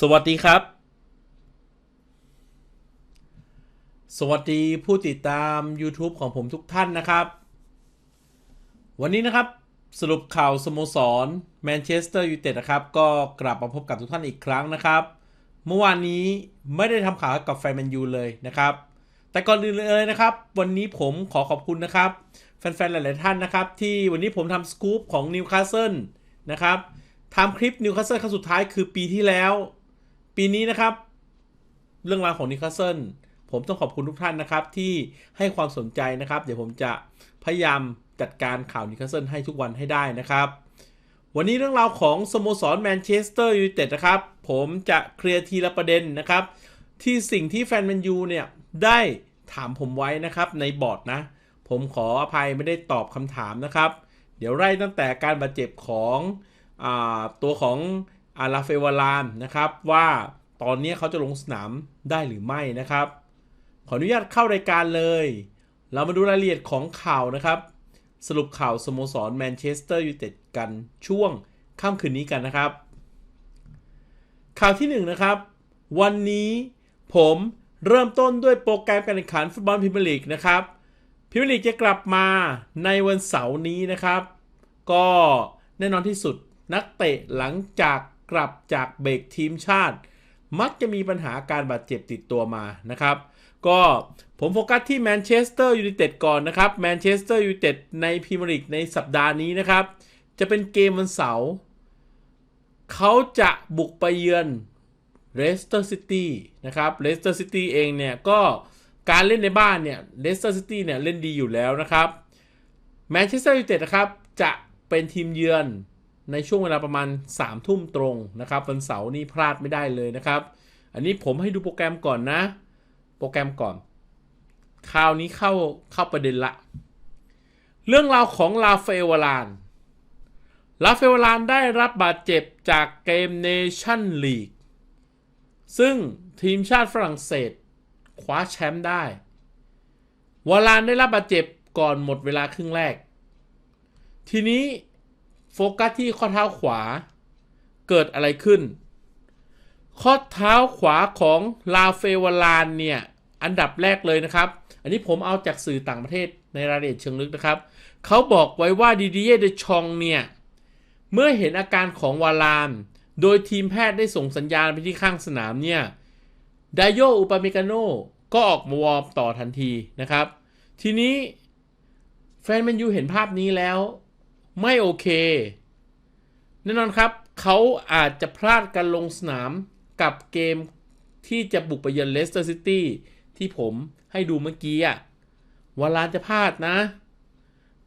สวัสดีครับ สวัสดีผู้ติดตาม YouTube ของผมทุกท่านนะครับ วันนี้นะครับสรุปข่าวสโมสรแมนเชสเตอร์ยูไนเต็ดนะครับ ก็กลับมาพบกับทุกท่านอีกครั้งนะครับ เมื่อวานนี้ไม่ได้ทำข่าวกับแฟนแมนยูเลยนะครับ แต่ก่อนอื่นเลยนะครับ วันนี้ผมขอขอบคุณนะครับ แฟนๆหลาย ๆ ท่านนะครับ ที่วันนี้ผมทำสกู๊ปของนิวคาสเซิลนะครับทำคลิปนิวคาสเซิลครั้งสุดท้ายคือปีที่แล้ว ปีนี้นะครับ เรื่องราวของนิคาสเซิลผมต้องขอบคุณทุกท่านนะครับ ที่ให้ความสนใจนะครับ เดี๋ยวผมจะพยายามจัดการข่าวนิคาสเซิลให้ทุกวันให้ได้นะครับ วันนี้เรื่องราวของสโมสรแมนเชสเตอร์ยูไนเต็ดนะครับ ผมจะเคลียร์ทีละประเด็นนะครับ ที่สิ่งที่แฟนแมนยูเนี่ยได้ถามผมไว้นะครับในบอร์ดนะ ผมขออภัยไม่ได้ตอบคำถามนะครับ เดี๋ยวไล่ตั้งแต่การบาดเจ็บของอตัวของ อาราเฟวารานนะครับว่าตอนนี้เขาจะลงสนามได้หรือไม่นะครับ ขออนุญาตเข้ารายการเลย เรามาดูรายละเอียดของข่าวนะครับ สรุปข่าวสโมสรแมนเชสเตอร์ยูไนเต็ดกันช่วงค่ำคืนนี้กันนะครับ ข่าวที่1นงนะครับ วันนี้ผมเริ่มต้นด้วยโปรแกรมการแข่งขันฟุตบอลพรีเมียร์ลีกนะครับพรีเมียร์ลีกจะกลับมาในวันเสาร์นี้นะครับ ก็แน่นอนที่สุดนักเตะหลังจาก กลับจากเบรกทีมชาติ มักจะมีปัญหาการบาดเจ็บติดตัวมานะครับ ก็ผมโฟกัสที่แมนเชสเตอร์ยูไนเต็ดก่อนนะครับแมนเชสเตอร์ยูไนเต็ดในพรีเมียร์ลีกในสัปดาห์นี้นะครับ จะเป็นเกมวันเสาร์เขาจะบุกไปเยือนเรสเตอร์ซิตี้นะครับเรสเตอร์ซิตี้เองเนี่ยก็การเล่นในบ้านเนี่ยเรสเตอร์ซิตี้เนี่ยเล่นดีอยู่แล้วนะครับแมนเชสเตอร์ยูไนเต็ดนะครับจะเป็นทีมเยือน ในช่วงเวลาประมาณ3ามทุ่มตรงนะครับวันเสาร์นี้พลาดไม่ได้เลยนะครับ อันนี้ผมให้ดูโปรแกรมก่อนนะ โปรแกรมก่อน คราวนี้เข้าเข้าประเด็นละ เรื่องราวของลาเฟวลาน ลาเฟวลานได้รับบาดเจ็บจากเกมเนชั่นลีกซึ่งทีมชาติฝรั่งเศสคว้าแชมป์ได้ วลานได้รับบาดเจ็บก่อนหมดเวลาครึ่งแรก ทีนี้ โฟกัสที่ข้อเท้าขวา เกิดอะไรขึ้น ข้อเท้าขวาของลาเฟวลานเนี่ยอันดับแรกเลยนะครับ อันนี้ผมเอาจากสื่อต่างประเทศในรายละเอียดเชิงลึกนะครับ เขาบอกไว้ว่าดิดีเยเดชองเนี่ย เมื่อเห็นอาการของวาลานโดยทีมแพทย์ได้ส่งสัญญาณไปที่ข้างสนามเนี่ยไดโยอุปาเมกาโนก็ออกมาวอร์มต่อทันทีนะครับ ทีนี้แฟนแมนยูเห็นภาพนี้แล้ว ไม่โอเค แน่นอนครับ เขาอาจจะพลาดการลงสนามกับเกมที่จะบุกไปเยือนเลสเตอร์ซิตี้ที่ผมให้ดูเมื่อกี้อะวาลานจะพลาดนะ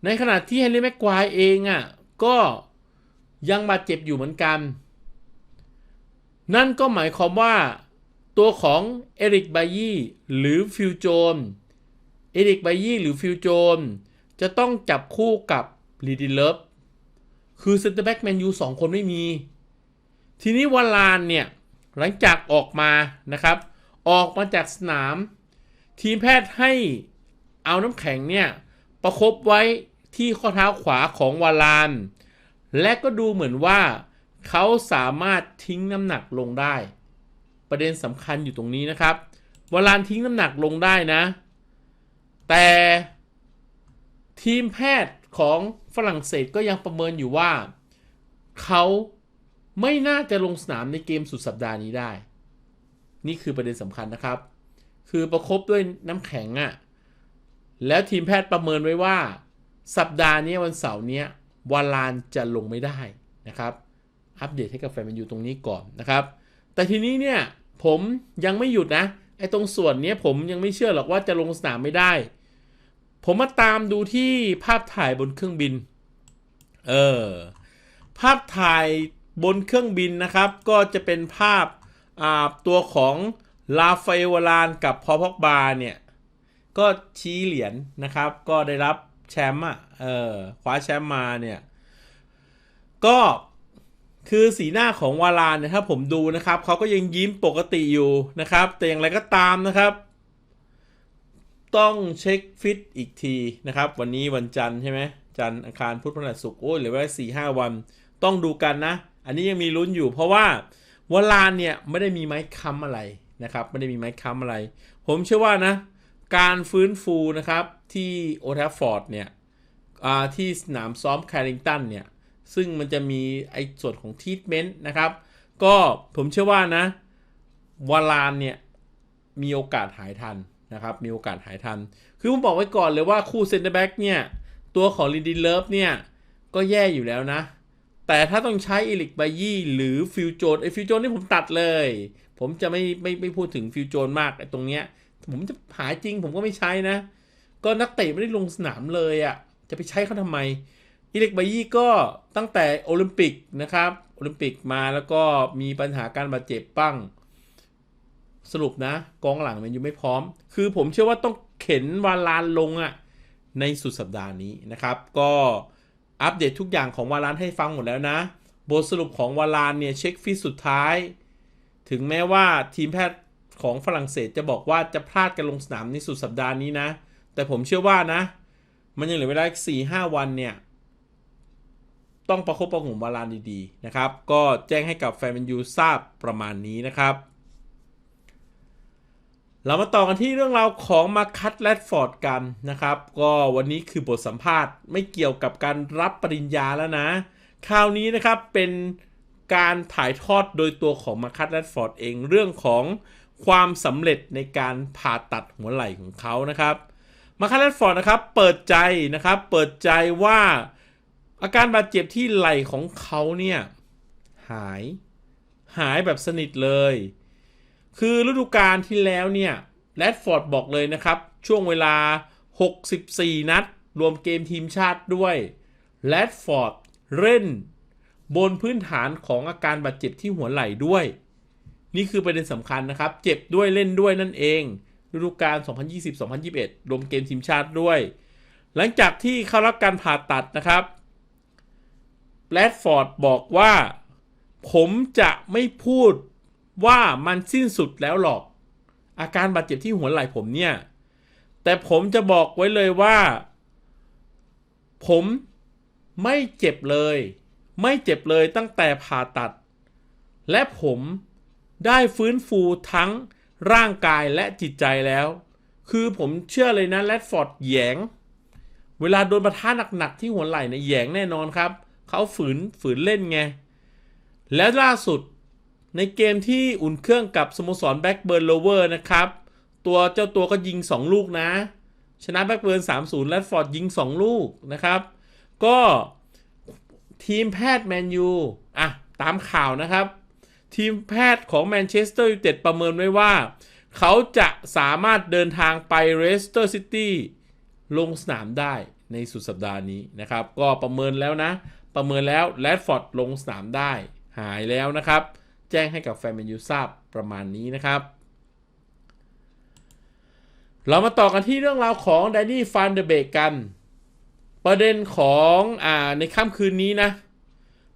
ในขณะที่เฮนรี่แม็กควายเองอะ่ะ ก็ยังบาดเจ็บอยู่เหมือนกัน นั่นก็หมายความว่า ตัวของเอริกไบยี่หรือฟิวโจนเอริกไบยี่หรือฟิวโจนจะต้องจับคู่กับ ลีดิเลฟคือเซนเตอร์แบ็กแมนยูสองคนไม่มี ทีนี้วาลานเนี่ย หลังจากออกมานะครับ ออกมาจากสนาม ทีมแพทย์ให้เอาน้ำแข็งเนี่ย ประครบไว้ที่ข้อเท้าขวาของวาลาน และก็ดูเหมือนว่าเขาสามารถทิ้งน้ำหนักลงได้ ประเด็นสำคัญอยู่ตรงนี้นะครับวาลานทิ้งน้ำหนักลงได้นะ แต่ทีมแพทย์ ของฝรั่งเศสก็ยังประเมินอยู่ว่า เขาไม่น่าจะลงสนามในเกมสุดสัปดาห์นี้ได้ นี่คือประเด็นสำคัญนะครับ คือประครบด้วยน้ำแข็งอะ่ะแล้วทีมแพทย์ประเมินไว้ว่า สัปดาห์นี้วันเสาร์นี้วาลานจะลงไม่ได้นะครับ อัปเดตให้กับแฟนแมนยูตรงนี้ก่อนนะครับ แต่ทีนี้เนี่ยผมยังไม่หยุดนะไอ้ตรงส่วนนี้ผมยังไม่เชื่อหรอกว่าจะลงสนามไม่ได้ ผมมาตามดูที่ภาพถ่ายบนเครื่องบิน เออ ภาพถ่ายบนเครื่องบินนะครับ ก็จะเป็นภาพตัวของลาฟาเอลลานกับพอพอกบาเนี่ย ก็ชี้เหรียญนนะครับ ก็ได้รับแชมป์อะ เออคว้าแชมป์มาเนี่ย ก็คือสีหน้าของวาลานเนี่ยถ้าผมดูนะครับ เขาก็ยังยิ้มปกติอยู่นะครับ แต่อย่างไรก็ตามนะครับ ต้องเช็คฟิตอีกทีนะครับ วันนี้วันจันทร์ใช่ไหมจันทร์อังคารพุธพฤหัสศุกร์โอ้ยเหลือไว้สี่ห้าวัน ต้องดูกันนะ อันนี้ยังมีลุ้นอยู่ เพราะว่าวลานเนี่ยไม่ได้มีไม้ค้ำอะไรนะครับ ไม่ได้มีไม้ค้ำอะไร ผมเชื่อว่านะ การฟื้นฟูนะครับที่โอทัฟฟอร์ดเนี่ยที่สนามซ้อมแคริงตันเนี่ย ซึ่งมันจะมีไอ้ส่วนของทีทเมนต์นะครับ ก็ผมเชื่อว่านะวลานเนี่ยมีโอกาสหายทัน นะครับ มีโอกาสหายทัน คือผมบอกไว้ก่อนเลยว่าคู่เซนเตอร์แบ็กเนี่ย ตัวของลินดินเลิฟเนี่ย ก็แย่อยู่แล้วนะ แต่ถ้าต้องใช้อิลิกไบยี่หรือฟิวโจนไอฟิวโจนนี่ผมตัดเลย ผมจะไม่ไม่ไม่พูดถึงฟิวโจนมากไอตรงเนี้ย ผมจะหาจริงผมก็ไม่ใช้นะ ก็นักเตะไม่ได้ลงสนามเลยอะ่ะ จะไปใช้เขาทำไมอิเล็กไบยี่ก็ตั้งแต่โอลิมปิกนะครับ โอลิมปิกมาแล้วก็มีปัญหาการบาดเจ็บบ้าง สรุปนะ กองหลังมันยังไม่พร้อม คือผมเชื่อว่าต้องเข็นวาลานลงอะ่ะในสุดสัปดาห์นี้นะครับ ก็อัปเดตทุกอย่างของวาลานให้ฟังหมดแล้วนะ บทสรุปของวาลานเนี่ยเช็คฟิตสุดท้าย ถึงแม้ว่าทีมแพทย์ของฝรั่งเศสจะบอกว่าจะพลาดกันลงสนามในสุดสัปดาห์นี้นะ แต่ผมเชื่อว่านะ มันยังเหลือเวลาสี่ห้าวันเนี่ย ต้องประคบประหงมวาลานดีๆนะครับ ก็แจ้งให้กับแฟนแมนยูทราบประมาณนี้นะครับ เรามาต่อกันที่เรื่องราวของมาคัตแรดฟอร์ดกันนะครับ ก็วันนี้คือบทสัมภาษณ์ไม่เกี่ยวกับการรับปริญญาแล้วนะ คราวนี้นะครับเป็นการถ่ายทอดโดยตัวของมาคัตแรดฟอร์ดเองเรื่องของความสำเร็จในการผ่าตัดหัวไหล่ของเขานะครับ มาคาร์ลฟอร์ดนะครับเปิดใจนะครับเปิดใจว่าอาการบาดเจ็บที่ไหล่ของเขาเนี่ยหายหายแบบสนิทเลย คือฤดูกาลที่แล้วเนี่ยแรดฟอร์ดบอกเลยนะครับ ช่วงเวลา 64 นัด รวมเกมทีมชาติด้วยแรดฟอร์ดเล่น บนพื้นฐานของอาการบาดเจ็บที่หัวไหล่ด้วย นี่คือประเด็นสำคัญนะครับ เจ็บด้วยเล่นด้วยนั่นเองฤดูกาล 2020-2021 รวมเกมทีมชาติด้วย หลังจากที่เข้ารับการผ่าตัดนะครับแรดฟอร์ดบอกว่า ผมจะไม่พูด ว่ามันสิ้นสุดแล้วหรอก อาการบาดเจ็บที่หัวไหล่ผมเนี่ย แต่ผมจะบอกไว้เลยว่า ผมไม่เจ็บเลย ไม่เจ็บเลยตั้งแต่ผ่าตัด และผมได้ฟื้นฟูทั้งร่างกายและจิตใจแล้ว คือผมเชื่อเลยนะแรดฟอร์ดแยง เวลาโดนประทะหนักๆที่หัวไหล่เนี่ยแยงแน่นอนครับ เขาฝืนฝืนเล่นไง และล่าสุด ในเกมที่อุ่นเครื่องกับสโมสรแบ็กเบิร์นโลเวอร์นะครับ ตัวเจ้าตัวก็ยิง 2 ลูกนะ ชนะแบ็กเบิร์น3-0แรดฟอร์ดยิง 2 ลูกนะครับ ก็ทีมแพทย์แมนยูอะ ตามข่าวนะครับ ทีมแพทย์ของแมนเชสเตอร์ยูไนเต็ดประเมินไว้ว่า เขาจะสามารถเดินทางไปเรสเตอร์ซิตี้ลงสนามได้ในสุดสัปดาห์นี้นะครับ ก็ประเมินแล้วนะ ประเมินแล้วแรดฟอร์ดลงสนามได้หายแล้วนะครับ แจ้งให้กับแฟนแมนยูทราบประมาณนี้นะครับ เรามาต่อกันที่เรื่องราวของแดนนี่ฟันเดเบกกัน ประเด็นของอ่าในค่ำคืนนี้นะ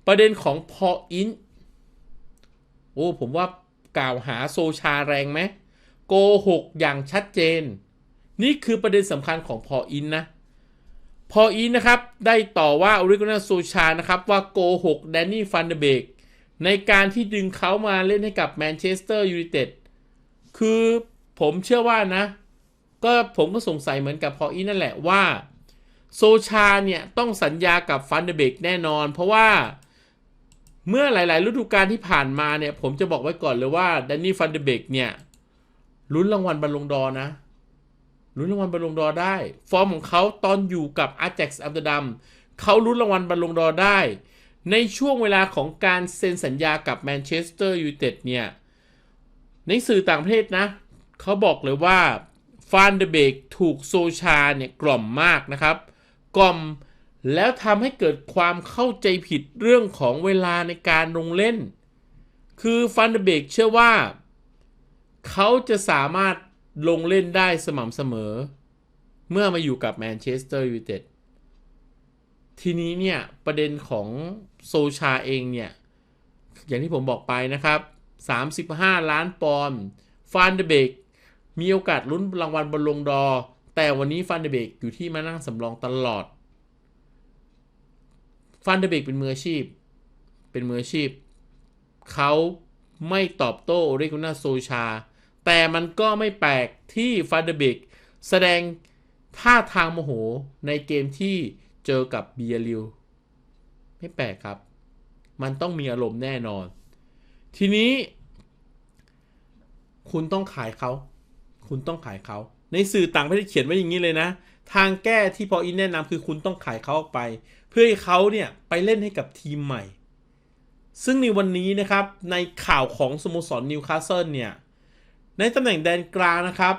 ประเด็นของพออินโอ้ผมว่ากล่าวหาโซชาแรงไหมโกหกอย่างชัดเจน นี่คือประเด็นสำคัญของพออินนะพออินนะครับ ได้ต่อว่าอริโกนาโซชานะครับ ว่าโกหกแดนนี่ฟันเดเบก ในการที่ดึงเขามาเล่นให้กับแมนเชสเตอร์ยูไนเต็ดคือผมเชื่อว่านะ ก็ผมก็สงสัยเหมือนกับพออินนั่นแหละว่า โซชาเนี่ย ต้องสัญญากับฟันเดเบกแน่นอน เพราะว่าเมื่อหลาย ๆ ฤดูกาลที่ผ่านมาเนี่ย ผมจะบอกไว้ก่อนเลยว่าแดนนี่ฟันเดเบกเนี่ยลุ้นรางวัลบอลลงดอนะลุ้นรางวัลบอลลงดอได้ ฟอร์มของเขาตอนอยู่กับอาแจ็กซ์อัมสเตอร์ดัมเขาลุ้นรางวัลบอลลงดอได้ ในช่วงเวลาของการเซ็นสัญญากับแมนเชสเตอร์ยูไนเต็ดเนี่ยในสื่อต่างประเทศนะเขาบอกเลยว่าฟานเดเบกถูกโซชาเนี่ยกล่อมมากนะครับ กล่อมแล้วทำให้เกิดความเข้าใจผิดเรื่องของเวลาในการลงเล่น คือฟันเดเบกเชื่อว่า เขาจะสามารถลงเล่นได้สม่ำเสมอ เมื่อมาอยู่กับแมนเชสเตอร์ยูไนเต็ดทีนี้เนี่ย ประเด็นของ โซชาเองเนี่ย อย่างที่ผมบอกไปนะครับ 35 ล้านปอนด์ฟันเดเบกมีโอกาสลุ้นรางวัลบอลลงดอ แต่วันนี้ฟันเดเบกอยู่ที่มานั่งสำรองตลอดฟันเดเบกเป็นมืออาชีพ เป็นมืออาชีพ เขาไม่ตอบโต้เรกุน่าโซชา แต่มันก็ไม่แปลกที่ฟาเดเบกแสดงท่าทางโมโหในเกมที่เจอกับเบียริว ไม่แปลกครับ มันต้องมีอารมณ์แน่นอน ทีนี้ คุณต้องขายเขา คุณต้องขายเขา ในสื่อต่างประเทศเขียนไว้อย่างนี้เลยนะ ทางแก้ที่พออินแนะนำคือคุณต้องขายเขาออกไป เพื่อให้เขาเนี่ยไปเล่นให้กับทีมใหม่ ซึ่งในวันนี้นะครับในข่าวของสโมสรนิวคาสเซิลเนี่ย ในตำแหน่งแดนกลางนะครับ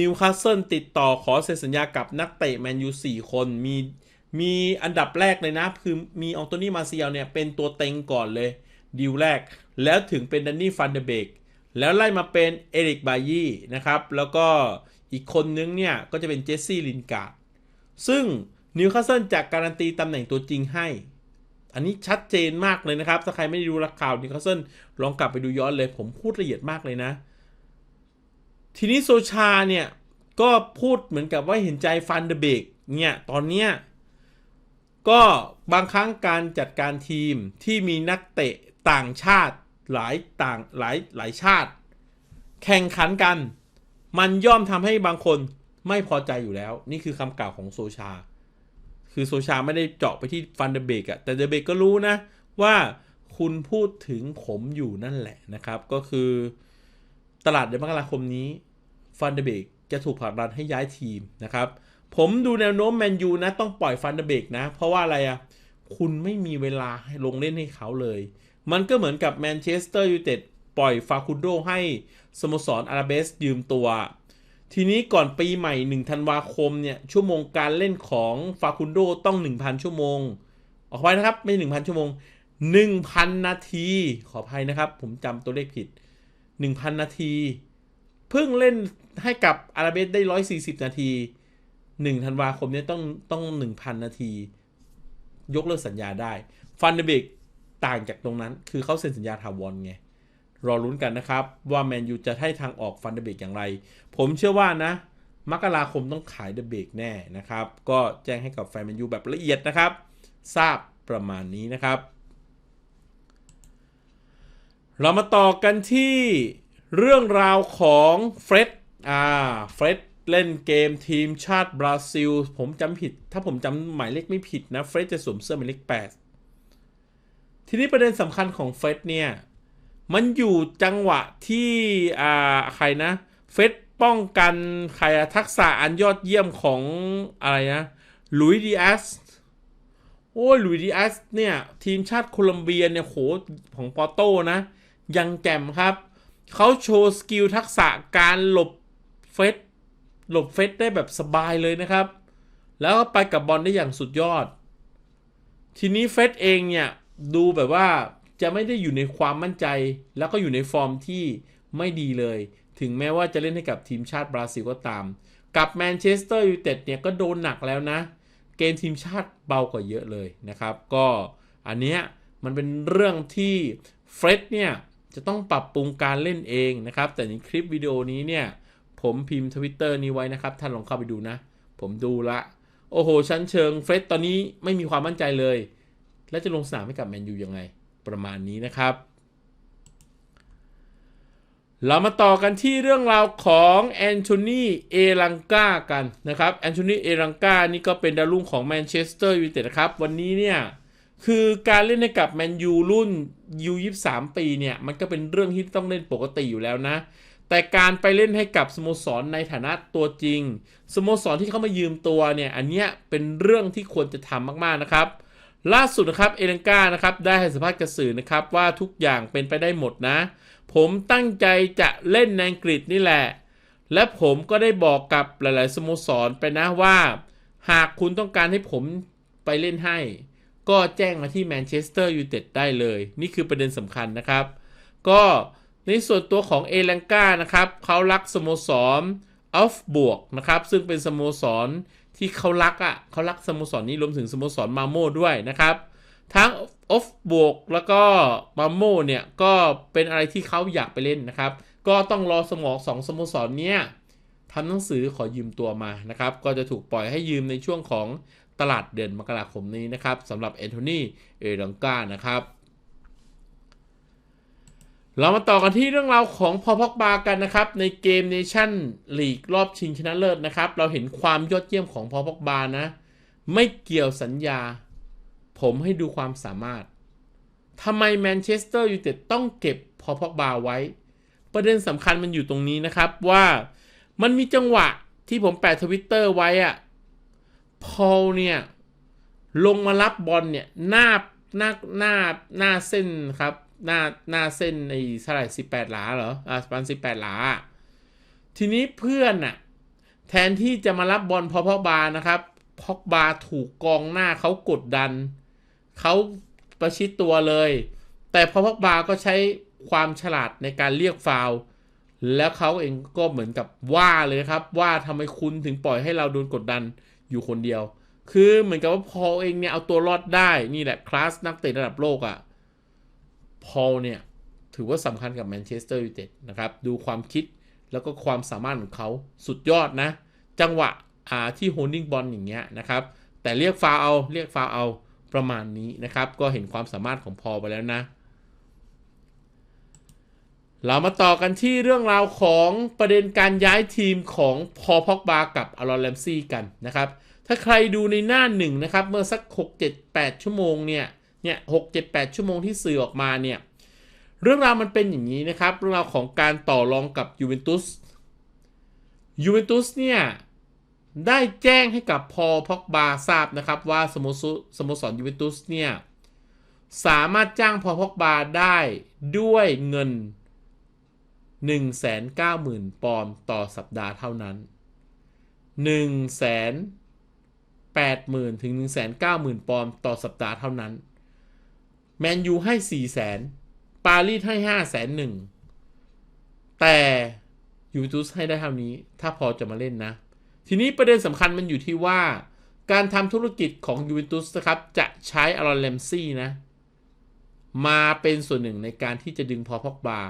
นิวคาสเซิลติดต่อขอเซ็นสัญญากับนักเตะแมนยูสี่คนมี มีอันดับแรกเลยนะ คือมีอองโตนี่มาเซียลเนี่ยเป็นตัวเต็งก่อนเลยดีลแรก แล้วถึงเป็นดันนี่ฟันเดเบกแล้วไล่มาเป็นเอริกบายี่นะครับ แล้วก็อีกคนนึงเนี่ย ก็จะเป็นเจสซี่ลินกาดซึ่งนิวคาสเซิลจะการันตีตำแหน่งตัวจริงให้ อันนี้ชัดเจนมากเลยนะครับ ถ้าใครไม่ได้ดูรักข่าวนิวคาสเซิลลองกลับไปดูย้อนเลย ผมพูดละเอียดมากเลยนะ ทีนี้โซชาเนี่ย ก็พูดเหมือนกับว่าเห็นใจฟันเดเบกเนี่ย ตอนเนี้ย ก็บางครั้งการจัดการทีมที่มีนักเตะต่างชาติหลายต่างหลายหลายชาติ แข่งขันกัน มันย่อมทำให้บางคนไม่พอใจอยู่แล้ว นี่คือคำกล่าวของโซชา คือโซชาไม่ได้เจาะไปที่ฟันเดเบกอะแต่เดเบกก็รู้นะ ว่าคุณพูดถึงผมอยู่นั่นแหละนะครับ ก็คือตลาดเดือนมกราคมนี้ฟันเดเบกจะถูกผลักดันให้ย้ายทีมนะครับ ผมดูแนวโน้มแมนยูนะ ต้องปล่อยฟันเดเบกนะ เพราะว่าอะไรอะคุณไม่มีเวลาให้ลงเล่นให้เขาเลย มันก็เหมือนกับแมนเชสเตอร์ยูไนเต็ดปล่อยฟาคุนโดให้สโมสรอาราเบสยืมตัว ทีนี้ก่อนปีใหม่1ธันวาคมเนี่ย ชั่วโมงการเล่นของฟาคุนโดต้อง 1,000 ชั่วโมง ออกไปนะครับ ไม่1,000 ชั่วโมง 1,000 นาที ขออภัยนะครับ ผมจำตัวเลขผิด 1,000 นาที เพิ่งเล่นให้กับอาราเบสได้ 140 นาที 1ธันวาคมเนี้ต้องต้อง1,000นาที ยกเลิกสัญญาได้ ฟันเดเบกต่างจากตรงนั้น คือเขาเซ็นสัญญาถาวรไง รอลุ้นกันนะครับ ว่าแมนยูจะให้ทางออกฟันเดเบกอย่างไร ผมเชื่อว่านะ มกราคมต้องขายเดเบกแน่นะครับ ก็แจ้งให้กับแฟนแมนยูแบบละเอียดนะครับ ทราบประมาณนี้นะครับ เรามาต่อกันที่เรื่องราวของเฟร็ดอ่าเฟร็ด เล่นเกมทีมชาติบราซิล ผมจำผิด ถ้าผมจำหมายเลขไม่ผิดนะ เฟรดจะสวมเสื้อหมายเลข8 ทีนี้ประเด็นสำคัญของเฟรดเนี่ย มันอยู่จังหวะที่อ่าใครนะ เฟรดป้องกันใครอะทักษะอันยอดเยี่ยมของอะไรนะลุยดีแอสโอ้ยลุยดีแอสเนี่ย ทีมชาติโคลัมเบียเนี่ยโหของปอโต้นะ ยังแจ่มครับ เขาโชว์สกิลทักษะการหลบเฟส หลบเฟสได้แบบสบายเลยนะครับ แล้วก็ไปกับบอลได้อย่างสุดยอด ทีนี้เฟสเองเนี่ยดูแบบว่าจะไม่ได้อยู่ในความมั่นใจ แล้วก็อยู่ในฟอร์มที่ไม่ดีเลย ถึงแม้ว่าจะเล่นให้กับทีมชาติบราซิลก็ตาม กับแมนเชสเตอร์ยูไนเต็ดเนี่ยก็โดนหนักแล้วนะ เกมทีมชาติเบากว่าเยอะเลยนะครับ ก็อันเนี้ยมันเป็นเรื่องที่เฟรดเนี่ยจะต้องปรับปรุงการเล่นเองนะครับ แต่ในคลิปวิดีโอนี้เนี่ย ผมพิมพ์ทวิตเตอร์นี้ไว้นะครับ ท่านลองเข้าไปดูนะ ผมดูละ โอ้โห ชั้นเชิงเฟร็ดตอนนี้ไม่มีความมั่นใจเลย และจะลงสนามให้กับแมนยูยังไง ประมาณนี้นะครับ เรามาต่อกันที่เรื่องราวของแอนโทนีเอลังกากันนะครับแอนโทนีเอลังกานี่ก็เป็นดาวรุ่งของแมนเชสเตอร์ยูไนเต็ดนะครับ วันนี้เนี่ยคือการเล่นให้กับแมนยูรุ่นยู23 ปีเนี่ย มันก็เป็นเรื่องที่ต้องเล่นปกติอยู่แล้วนะ แต่การไปเล่นให้กับสโมสรในฐานะตัวจริง สโมสรที่เขามายืมตัวเนี่ยอันเนี้ยเป็นเรื่องที่ควรจะทำมากๆนะครับ ล่าสุดนะครับเอเลนกานะครับได้ให้สัมภาษณ์กับสื่อนะครับว่าทุกอย่างเป็นไปได้หมดนะ ผมตั้งใจจะเล่นในอังกฤษนี่แหละ และผมก็ได้บอกกับหลายๆ สโมสรไปนะว่า หากคุณต้องการให้ผมไปเล่นให้ ก็แจ้งมาที่แมนเชสเตอร์ยูไนเต็ดได้เลย นี่คือประเด็นสำคัญนะครับ ก็ ในส่วนตัวของเอลังกานะครับเขารักสโมสรออฟบวกนะครับซึ่งเป็นสโมสรที่เขารักอะ่ะเขารักสโมสรนี้รวมถึงสโมสรมาโมด้วยนะครับ ทั้งออฟบวกแล้วก็มาโมเนี่ยก็เป็นอะไรที่เขาอยากไปเล่นนะครับ ก็ต้องรอสมองสองสโมสรเนี้ยทำหนังสือขอยืมตัวมานะครับ ก็จะถูกปล่อยให้ยืมในช่วงของตลาดเดือนมกราคมนี้นะครับสำหรับแอนโทนีเอรังกานะครับ เรามาต่อกันที่เรื่องราวของพอพอกบากันนะครับ ในเกมเนชั่นลีกรอบชิงชนะเลิศนะครับ เราเห็นความยอดเยี่ยมของพอพอกบานะ ไม่เกี่ยวสัญญา ผมให้ดูความสามารถทำไมแมนเชสเตอร์ยูไนเต็ดต้องเก็บพอพอกบาไว้ ประเด็นสำคัญมันอยู่ตรงนี้นะครับว่ามันมีจังหวะที่ผมแปะทวิตเตอร์ไว้อะพอลเนี่ย ลงมารับบอลเนี่ยหน้าหน้าหน้าหน้าเส้นครับ หน้าหน้าเส้นในเท่าไหร่สิบแปดหลาเหรออ่าประมาณสิบแปดหลา ทีนี้เพื่อนน่ะแทนที่จะมารับบอลพอพอกบานะครับพอกบาถูกกองหน้าเขากดดัน เขาประชิดตัวเลย แต่พอพอกบาก็ใช้ความฉลาดในการเรียกฟาวแล้วเขาเองก็เหมือนกับว่าเลยครับ ว่าทำไมคุณถึงปล่อยให้เราโดนกดดันอยู่คนเดียว คือเหมือนกับว่าพอเองเนี่ยเอาตัวรอดได้นี่แหละคลาสนักเตะระดับโลกอะ่ะ พอเนี่ย ถือว่าสำคัญกับแมนเชสเตอร์ยูไนเต็ดนะครับ ดูความคิดแล้วก็ความสามารถของเขาสุดยอดนะ จังหวะอาที่โฮลดิ้งบอลอย่างเงี้ยนะครับ แต่เรียกฟาวเอา เรียกฟาวเอาประมาณนี้นะครับ ก็เห็นความสามารถของพอไปแล้วนะ เรามาต่อกันที่เรื่องราวของประเด็นการย้ายทีมของพอพอกบากับอารอนแลมซี่กันนะครับ ถ้าใครดูในหน้าหนึ่งนะครับ เมื่อสัก 6 7 8 ชั่วโมงเนี่ย เนี่ยหกเจ็ดแปดชั่วโมงที่สื่อออกมาเนี่ย เรื่องราวมันเป็นอย่างนี้นะครับ เรื่องราวของการต่อรองกับยูเวนตุส ยูเวนตุสเนี่ย ได้แจ้งให้กับพอพอกบาทราบนะครับว่าสโมสรสโมสรยูเวนตุสเนี่ย สามารถจ้างพอพอกบาได้ด้วยเงิน 190,000 ปอนด์ต่อสัปดาห์เท่านั้น 180,000 ถึง 190,000 ปอนด์ต่อสัปดาห์เท่านั้น แมนยูให้400,000ปารีสให้501,000แต่ยูเวนตุสให้ได้เท่านี้ ถ้าพอจะมาเล่นนะ ทีนี้ประเด็นสำคัญมันอยู่ที่ว่า การทำธุรกิจของยูเวนตุสนะครับ จะใช้อารอนแลมซี่นะ มาเป็นส่วนหนึ่งในการที่จะดึงพอพอกบา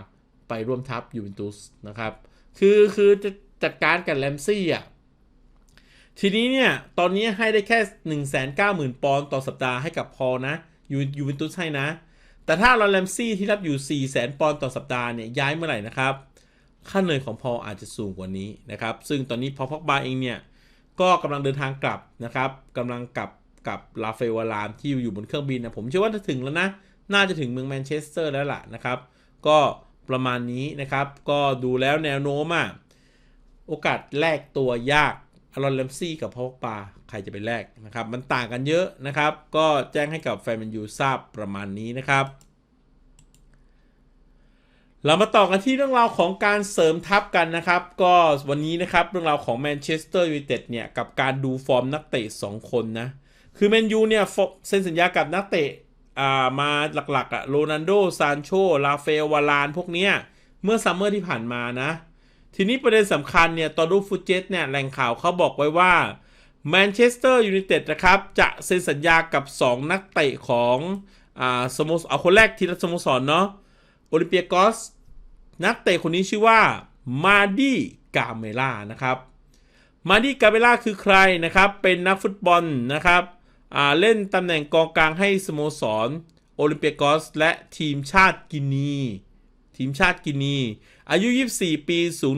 ไปร่วมทัพยูเวนตุสนะครับ คือคือจะจัดการกับแลมซี่อะทีนี้เนี่ย ตอนนี้ให้ได้แค่ 1 9 0 0 0 0 ปอนด์ต่อสัปดาห์ให้กับพอนะ ยูยูเวนตุสให้นะ แต่ถ้าลอแลมซี่ที่รับอยู่ 4 0 0 0 0ปอนด์ต่อสัปดาห์เนี่ยย้ายเมื่อไหร่นะครับ ค่าเหนื่อยของพออาจจะสูงกว่านี้นะครับ ซึ่งตอนนี้พอพอกบาเองเนี่ยก็กำลังเดินทางกลับนะครับกำลังกลับกับลาเฟวารามที่อยู่บนเครื่องบินนะผมเชื่อว่าจะถึงแล้วนะ น่าจะถึงเมืองแมนเชสเตอร์แล้วล่ะนะครับ ก็ประมาณนี้นะครับ ก็ดูแล้วแนวโน้มอะโอกาสแลกตัวยากอารอนแลมซี่กับพอกปา ใครจะไปแลกนะครับ มันต่างกันเยอะนะครับ ก็แจ้งให้กับแฟนแมนยูทราบประมาณนี้นะครับ เรามาต่อกันที่เรื่องราวของการเสริมทัพกันนะครับ ก็วันนี้นะครับเรื่องราวของแมนเชสเตอร์ยูไนเต็ดเนี่ยกับการดูฟอร์มนักเตะ2คนนะ คือแมนยูเนี่ยเซ็นสัญญากับนักเตะอ่ามาหลักๆอะโรนันโด ซานโชลาเฟลวาราน พวกเนี้ย เมื่อซัมเมอร์ที่ผ่านมานะ ทีนี้ประเด็นสำคัญเนี่ย ตอนดูฟูเจตเนี่ย แหล่งข่าวเขาบอกไว้ว่า แมนเชสเตอร์ยูไนเต็ดนะครับ จะเซ็นสัญญากับ 2 นักเตะของอ่าสโมสรเอาคนแรกทีละสโมสรเนาะโอลิเปียกอส นักเตะคนนี้ชื่อว่ามาดี้กาเมล่านะครับมาดี้กาเมล่าคือใครนะครับ เป็นนักฟุตบอลนะครับเล่นตำแหน่งกองกลางให้สโมสรโอลิมเปียกอสและทีมชาติกินี ทีมชาติกินี อายุ 24 ปี สูง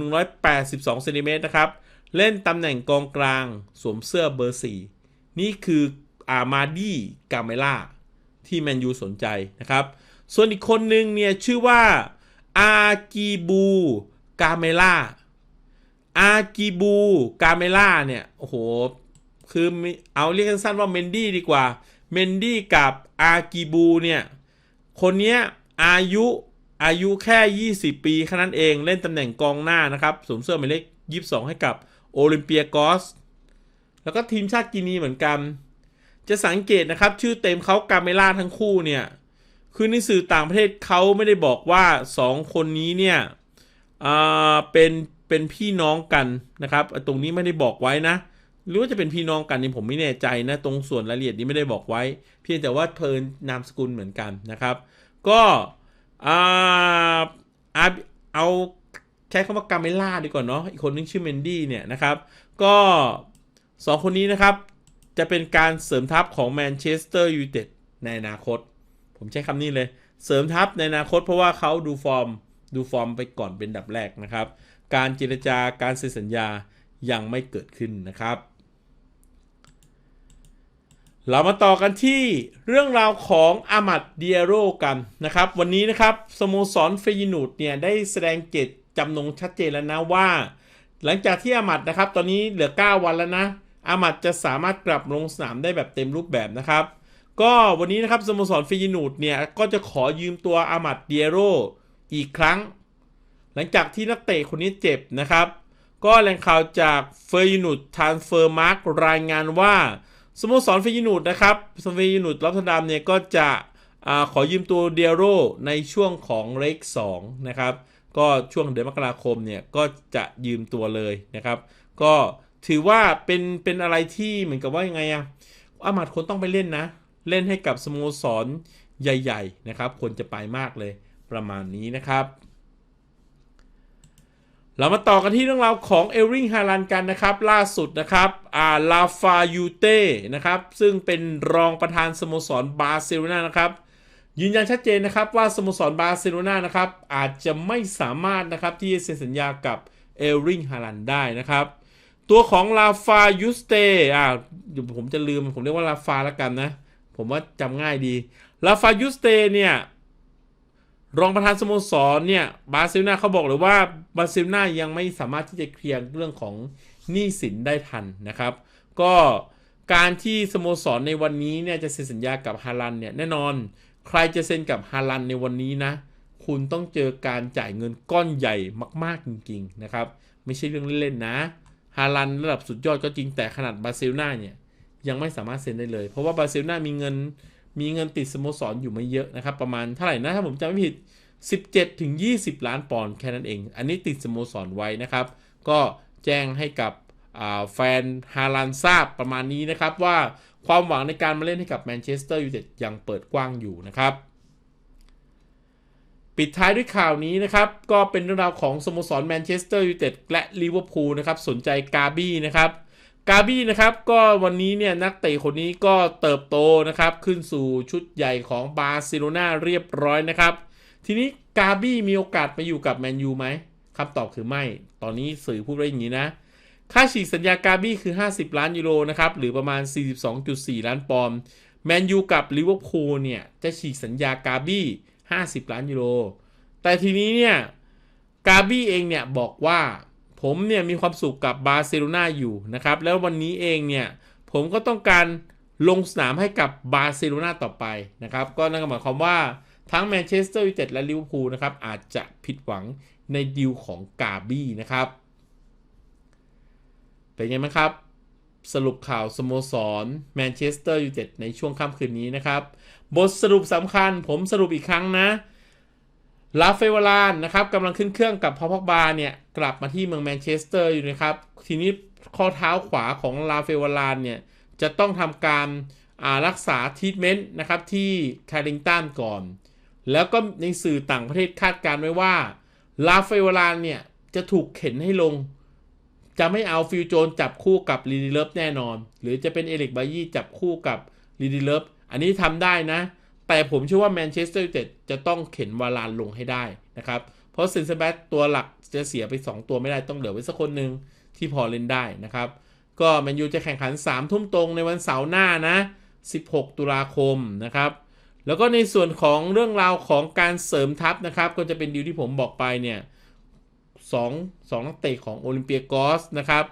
182เซนติเมตรนะครับ เล่นตำแหน่งกองกลางสวมเสื้อเบอร์ 4 นี่คืออามาดีกาเมล่าที่แมนยูสนใจนะครับ ส่วนอีกคนหนึ่งเนี่ยชื่อว่าอากีบูกาเมล่าอากีบูกาเมล่าเนี่ยโอ้โหคือเอาเรียกสั้นๆว่าเมนดี้ดีกว่าเมนดี้กับอากีบูเนี่ยคนนี้อายุอายุแค่ 20 ปีแค่นั้นเองเล่นตำแหน่งกองหน้านะครับสวมเสื้อหมายเลข22 ให้กับ โอลิมเปียกอส แล้วก็ทีมชาติกินีเหมือนกัน จะสังเกตนะครับ ชื่อเต็มเขากาเมล่าทั้งคู่เนี่ย คือในสื่อต่างประเทศเขาไม่ได้บอกว่า 2 คนนี้เนี่ยเป็นเป็นพี่น้องกันนะครับ ตรงนี้ไม่ได้บอกไว้นะ หรือว่าจะเป็นพี่น้องกันนี่ผมไม่แน่ใจนะ ตรงส่วนรายละเอียดนี้ไม่ได้บอกไว้ เพียงแต่ว่าเพลินนามสกุลเหมือนกันนะครับ ก็เอา ใช้คำว่ากาเมล่าดีกว่าเนาะอีกคนนึงชื่อเมนดี้เนี่ยนะครับ ก็ 2 คนนี้นะครับ จะเป็นการเสริมทัพของแมนเชสเตอร์ยูไนเต็ดในอนาคต ผมใช้คำนี้เลย เสริมทัพในอนาคตเพราะว่าเขาดูฟอร์ม ดูฟอร์มไปก่อนเป็นดับแรกนะครับ การเจรจาการเซ็นสัญญายังไม่เกิดขึ้นนะครับ เรามาต่อกันที่เรื่องราวของอามัดเดียโรกันนะครับ วันนี้นะครับสโมสรเฟยินูดเนี่ยได้แสดงเจต จำนงชัดเจนแล้วนะว่า หลังจากที่อามัดนะครับ ตอนนี้เหลือ 9 วันแล้วนะ อามัดจะสามารถกลับลงสนามได้แบบเต็มรูปแบบนะครับ ก็วันนี้นะครับสโมสรเฟยินูดเนี่ยก็จะขอยืมตัวอามัดเดียโรอีกครั้ง หลังจากที่นักเตะคนนี้เจ็บนะครับ ก็แหล่งข่าวจากเฟยนูดทานเฟอร์มาร์กรายงานว่าสโมสรเฟยนูดนะครับสเฟยนูดลอฟทดามเนี่ยก็จะอขอยืมตัวเดียโรในช่วงของเลข2นะครับ ก็ช่วงเดือนมกราคมเนี่ยก็จะยืมตัวเลยนะครับ ก็ถือว่าเป็นเป็นอะไรที่เหมือนกับว่ายังไงอะอามัดคนต้องไปเล่นนะ เล่นให้กับสโมสรใหญ่ ๆ นะครับคนจะไปมากเลยประมาณนี้นะครับ เรามาต่อกันที่เรื่องราวของเอลริงฮาลันกันนะครับ ล่าสุดนะครับอาลาฟายูเต้นะครับ ซึ่งเป็นรองประธานสโมสรบาร์เซโลนานะครับ ยืนยันชัดเจนนะครับว่าสโมสรบาร์เซโลนานะครับอาจจะไม่สามารถนะครับที่จะเซ็นสัญญากับเอลริงฮาลันได้นะครับ ตัวของลาฟายูสเตอ่าเดี๋ยวผมจะลืมผมเรียกว่าลาฟาแล้วกันนะ ผมว่าจำง่ายดีลาฟายูสเตเนี่ยรองประธานสโมสรเนี่ยบาร์เซโลนาเขาบอกเลยว่าบาร์เซโลนายังไม่สามารถที่จะเคลียร์เรื่องของหนี้สินได้ทันนะครับ ก็การที่สโมสรในวันนี้เนี่ยจะเซ็นสัญญากับฮาลันเนี่ยแน่นอน ใครจะเซ็นกับฮาลันในวันนี้นะ คุณต้องเจอการจ่ายเงินก้อนใหญ่มากๆจริงๆนะครับ ไม่ใช่เรื่องเล่นๆนะฮาลันระดับสุดยอดก็จริงแต่ขนาดบาร์เซโลนาเนี่ยยังไม่สามารถเซ็นได้เลย เพราะว่าบาร์เซโลนามีเงินมีเงินติดสโมสรอยู่ไม่เยอะนะครับ ประมาณเท่าไหร่นะถ้าผมจำไม่ผิด 17ถึง20 ล้านปอนด์แค่นั้นเอง อันนี้ติดสโมสรไว้นะครับ ก็แจ้งให้กับแฟนฮาลันทราบประมาณนี้นะครับว่า ความหวังในการมาเล่นให้กับแมนเชสเตอร์ยูไนเต็ดยังเปิดกว้างอยู่นะครับ ปิดท้ายด้วยข่าวนี้นะครับ ก็เป็นเรื่องราวของสโมสรแมนเชสเตอร์ยูไนเต็ดและลิเวอร์พูลนะครับ สนใจกาบี้นะครับกาบี้นะครับก็วันนี้เนี่ยนักเตะคนนี้ก็เติบโตนะครับขึ้นสู่ชุดใหญ่ของบาร์เซโลนาเรียบร้อยนะครับ ทีนี้กาบี้มีโอกาสไปอยู่กับแมนยูไหมคำตอบคือไม่ ตอนนี้สื่อพูดไว้อย่างนี้นะ ค่าฉีกสัญญากาบี้คือ 50 ล้านยูโรนะครับ หรือประมาณ 42.4 ล้านปอนด์แมนยูกับลิเวอร์พูลเนี่ย จะฉีกสัญญากาบี้ 50 ล้านยูโร แต่ทีนี้เนี่ย กาบี้เองเนี่ย บอกว่าผมเนี่ยมีความสุขกับบาร์เซโลนาอยู่นะครับ แล้ววันนี้เองเนี่ย ผมก็ต้องการลงสนามให้กับบาร์เซโลนาต่อไปนะครับ ก็นั่นก็หมายความว่าทั้งแมนเชสเตอร์ยูไนเต็ดและลิเวอร์พูลนะครับอาจจะผิดหวังในดีลของกาบี้นะครับ เป็นไงไหมครับ สรุปข่าวสโมสรแมนเชสเตอร์ยูไนเต็ดในช่วงค่ำคืนนี้นะครับ บทสรุปสำคัญผมสรุปอีกครั้งนะลาเฟวลานนะครับกำลังขึ้นเครื่องกับพอพอกบาเนี่ยกลับมาที่เมืองแมนเชสเตอร์อยู่นะครับ ทีนี้ข้อเท้าขวาของลาเฟวลานเนี่ยจะต้องทำการรักษาทีทเมนต์นะครับที่แคริงตันก่อน แล้วก็ในสื่อต่างประเทศคาดการไว้ว่าลาเฟวลานเนี่ยจะถูกเข็นให้ลง จะไม่เอาฟิวโจนจับคู่กับลีดีเลิฟแน่นอน หรือจะเป็นเอเล็กบายี่จับคู่กับลีดีเลิฟอันนี้ทำได้นะ แต่ผมเชื่อว่าแมนเชสเตอร์ยูไนเต็ดจะต้องเข็นวาลานลงให้ได้นะครับ เพราะเซนเซแบตตัวหลักจะเสียไป 2 ตัวไม่ได้ต้องเหลือไว้สักคนหนึ่งที่พอเล่นได้นะครับ ก็แมนยูจะแข่งขัน 3 ทุ่มตรงในวันเสาร์หน้านะ 16 ตุลาคมนะครับแล้วก็ในส่วนของเรื่องราวของการเสริมทัพนะครับ ก็จะเป็นดีลที่ผมบอกไปเนี่ย สองสองนักเตะของโอลิมเปียกอสนะครับ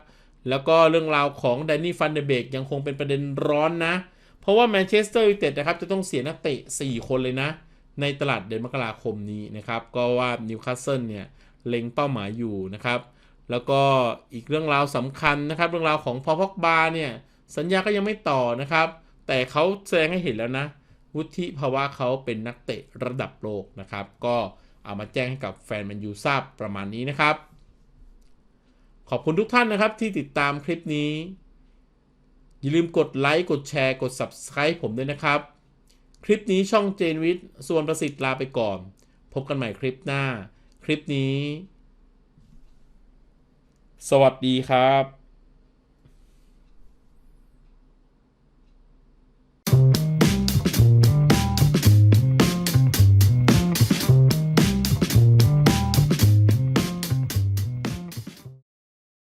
แล้วก็เรื่องราวของแดนนี่ฟันเดเบกยังคงเป็นประเด็นร้อนนะ เพราะว่าแมนเชสเตอร์ยูไนเต็ดนะครับ จะต้องเสียนักเตะ 4 คนเลยนะ ในตลาดเดือนมกราคมนี้นะครับ ก็ว่านิวคาสเซิลเนี่ยเล็งเป้าหมายอยู่นะครับ แล้วก็อีกเรื่องราวสำคัญนะครับ เรื่องราวของพอพอกบาเนี่ยสัญญาก็ยังไม่ต่อนะครับ แต่เขาแสดงให้เห็นแล้วนะ วุฒิภาวะเขาเป็นนักเตะระดับโลกนะครับ ก็ เอามาแจ้งให้กับแฟนแมนยูทราบประมาณนี้นะครับ ขอบคุณทุกท่านนะครับที่ติดตามคลิปนี้ อย่าลืมกดไลค์กดแชร์กด Subscribe ผมด้วยนะครับ คลิปนี้ช่องเจนวิทย์ส่วนประสิทธิ์ลาไปก่อน พบกันใหม่คลิปหน้า คลิปนี้ สวัสดีครับ